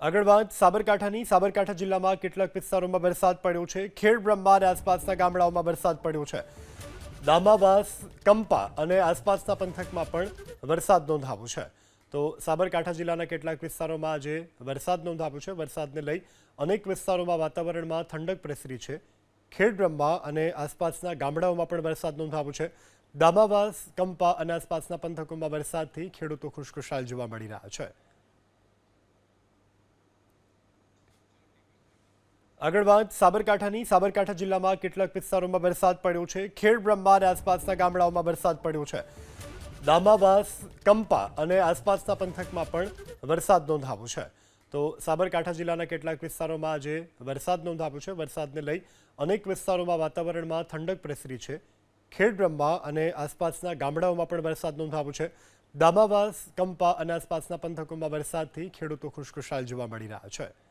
આગળ વાત સાબરકાંઠાની. સાબરકાંઠા જિલ્લામાં કેટલાક વિસ્તારોમાં વરસાદ પડ્યો છે. ખેડ બ્રહ્મા અને આસપાસના ગામડાઓમાં વરસાદ પડ્યો છે. દામાવાસ, કંપા અને આસપાસના પંથકમાં પણ વરસાદ નોંધાવો છે. તો સાબરકાંઠા જિલ્લાના કેટલાક વિસ્તારોમાં આજે વરસાદ નોંધાવ્યો છે. વરસાદને લઈ અનેક વિસ્તારોમાં વાતાવરણમાં ઠંડક પ્રસરી છે. ખેડ બ્રહ્મા અને આસપાસના ગામડાઓમાં પણ વરસાદ નોંધાવ્યો છે. દામાવાસ, કંપા અને આસપાસના પંથકોમાં વરસાદથી ખેડૂતો ખુશખુશાલ જોવા મળી રહ્યા છે. આગળ વાત, સાબરકાંઠાની. સાબરકાંઠા જિલ્લામાં કેટલાક વિસ્તારોમાં વરસાદ પડ્યો છે. ખેડ બ્રહ્મા અને આસપાસના ગામડાઓમાં વરસાદ પડ્યો છે. દામાવાસ, કંપા અને આસપાસના પંથકમાં પણ વરસાદ નોંધાવો છે. તો સાબરકાંઠા જિલ્લાના કેટલાક વિસ્તારોમાં આજે વરસાદ નોંધાવ્યો છે. વરસાદને લઈ અનેક વિસ્તારોમાં વાતાવરણમાં ઠંડક પ્રસરી છે. ખેડ બ્રહ્મા અને આસપાસના ગામડાઓમાં પણ વરસાદ નોંધાવ્યો છે. દામાવાસ, કંપા અને આસપાસના પંથકોમાં વરસાદથી ખેડૂતો ખુશખુશાલ જોવા મળી રહ્યા છે.